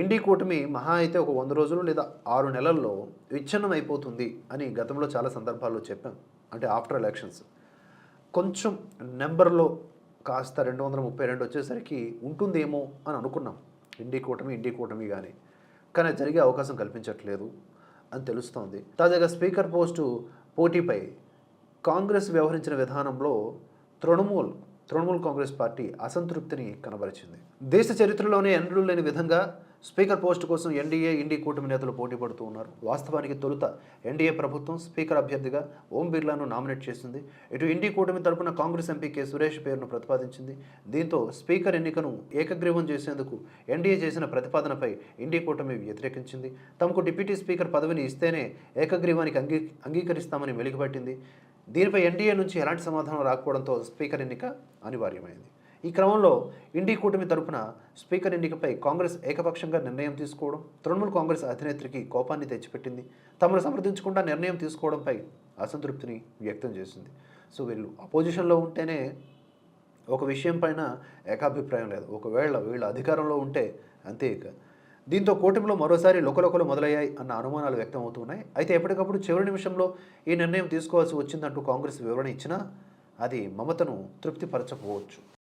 ఇండి కూటమి మహా అయితే ఒక వంద రోజులు లేదా ఆరు నెలల్లో విచ్ఛిన్నం అయిపోతుంది అని గతంలో చాలా సందర్భాల్లో చెప్పాం. అంటే ఆఫ్టర్ ఎలక్షన్స్. కొంచెం నెంబర్లో కాస్త రెండు వందల ముప్పై రెండు వచ్చేసరికి ఉంటుందేమో అని అనుకున్నాం. ఇండి కూటమి ఇండి కూటమి కానీ కానీ జరిగే అవకాశం కల్పించట్లేదు అని తెలుస్తోంది. తాజాగా స్పీకర్ పోస్టు పోటీపై కాంగ్రెస్ వ్యవహరించిన విధానంలో తృణమూల్ తృణమూల్ కాంగ్రెస్ పార్టీ అసంతృప్తిని కనబరిచింది. దేశ చరిత్రలోనే ఎన్నడూ లేని విధంగా స్పీకర్ పోస్టు కోసం ఎన్డీఏ ఇండి కూటమి నేతలు పోటీ పడుతూ ఉన్నారు. వాస్తవానికి తొలుత ఎన్డీఏ ప్రభుత్వం స్పీకర్ అభ్యర్థిగా ఓం బిర్లాను నామినేట్ చేసింది. ఇటు ఇండి కూటమి తరపున కాంగ్రెస్ ఎంపీ కె. సురేష్ పేరును ప్రతిపాదించింది. దీంతో స్పీకర్ ఎన్నికను ఏకగ్రీవం చేసేందుకు ఎన్డీఏ చేసిన ప్రతిపాదనపై ఇండి కూటమి వ్యతిరేకించింది. తమకు డిప్యూటీ స్పీకర్ పదవిని ఇస్తేనే ఏకగ్రీవానికి అంగీ అంగీకరిస్తామని వెలిగిపట్టింది దీనిపై ఎన్డీఏ నుంచి ఎలాంటి సమాధానం రాకపోవడంతో స్పీకర్ ఎన్నిక అనివార్యమైంది. ఈ క్రమంలో ఇండి కూటమి తరపున స్పీకర్ ఎన్నికపై కాంగ్రెస్ ఏకపక్షంగా నిర్ణయం తీసుకోవడం తృణమూల్ కాంగ్రెస్ అధినేత్రికి కోపాన్ని తెచ్చిపెట్టింది. తమను సమర్థించకుండా నిర్ణయం తీసుకోవడంపై అసంతృప్తిని వ్యక్తం చేసింది. సో వీళ్ళు అపోజిషన్లో ఉంటేనే ఒక విషయం పైన ఏకాభిప్రాయం లేదు. ఒకవేళ వీళ్ళు అధికారంలో ఉంటే అంతే ఇక. దీంతో కూటమిలో మరోసారి లోకలోకలు మొదలయ్యాయి అన్న అనుమానాలు వ్యక్తం అవుతున్నాయి అయితే ఎప్పటికప్పుడు చివరి నిమిషంలో ఈ నిర్ణయం తీసుకోవాల్సి వచ్చిందంటూ కాంగ్రెస్ వివరణ ఇచ్చినా అది మమతను తృప్తిపరచకపోవచ్చు.